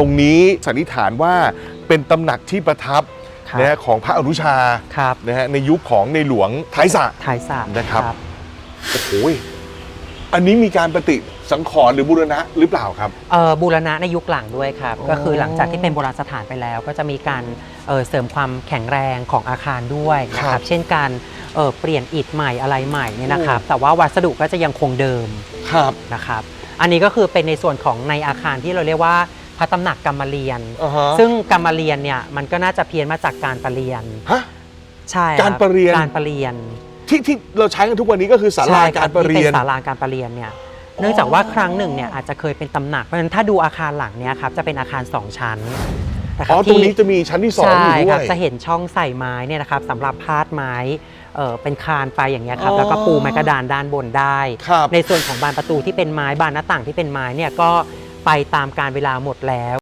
ตรงนี้สันนิษฐานว่าเป็นตำหนักที่ประทับครับนะฮะของพระอนุชาครับนะฮะในยุคของในหลวงท้ายสระ ท้ายสระนะครับ โอ้โหอันนี้มีการปฏิสังขรณ์หรือบูรณะหรือเปล่าครับ เอ่อบูรณะในยุคหลังด้วยครับ อ๋อก็คือหลังจากที่เป็นโบราณสถานไปแล้ว ก็จะมีการเอ่อเสริมความแข็งแรงของอาคารด้วยนะคครัรับบ เช่นการเอ่อเปลี่ยนอิฐใหม่อะไรใหม่เนี่ยนะครับ แต่ว่าวัสดุก็จะยังคงเดิมครับ นะครับ อันนี้ก็คือเป็นในส่วนของในอาคารที่เราเรียกว่า พระตำหนักกรรมเรียน อ่าฮะซึ่งกรรมเรียนเนี่ยมันก็น่าจะเพี้ยนมาจากการประเรียน ฮะ ใช่การประเรียน การประเรียนที่ที่เราใช้กันทุกวันนี้ก็คือศาลาใช่คการบประเรียนที่เป็นศาลาการประเรียนเนี่ยเนื่องจากว่าครั้งหนึ่งเนี่ยอาจจะเคยเป็นตำหนักเพราะฉะนั้นถ้าดูอาคารหลังเนี่ยครับจะเป็นอาคาร2ชั้นนะคอ๋รัอบตรงนี้จะมีชั้นที่สองอยู่ใช่ด้ครัวยจะเห็นช่องใส่ไม้เนี่ยนะครับสำหรับพาดไม้เอ่อเป็นคานไปอย่างเงี้ยครับ อ๋อแล้วก็ปูไม้กระดานด้านบนได้ ครับในส่วนของบานประตูที่เป็นไม้บานหน้าต่างที่เป็นไม้เนี่ยก็ ไปตามการเวลาหมดแล้ว